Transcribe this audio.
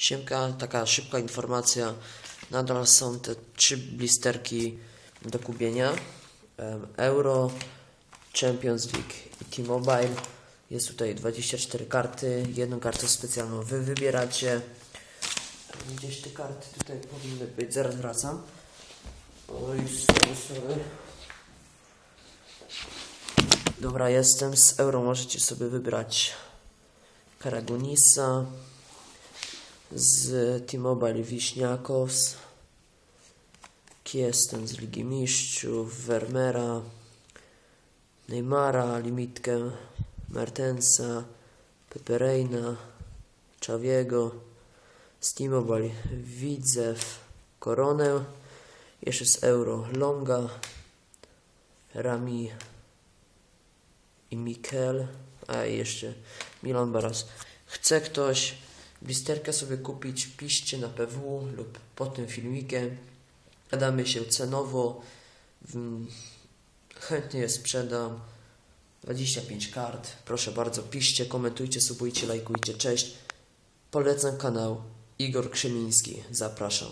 Siemka, taka szybka informacja. Nadal są te trzy blisterki do kupienia. Em, Euro, Champions League i T-Mobile. Jest tutaj 24 karty. Jedną kartę specjalną wy wybieracie. Gdzieś te karty tutaj powinny być. Zaraz wracam. Oj, sorry, sorry. Dobra, jestem. Z euro możecie sobie wybrać Karagunisa, z T-Mobile Wiśniakos, Kiesten z Ligi Mistrzów, Vermeera, Neymara, Limitkę, Mertensa, Pepereina, Czawiego, z T-Mobile Widzew, Koronę, jeszcze z Euro Longa, Rami i Mikel, a jeszcze Milan Baras. Chce ktoś blisterkę sobie kupić, piszcie na PW lub pod tym filmikiem. Gadamy się cenowo. Mm, Chętnie je sprzedam. 25 kart. Proszę bardzo, piszcie, komentujcie, subujcie, lajkujcie. Cześć. Polecam kanał Igor Krzemiński. Zapraszam.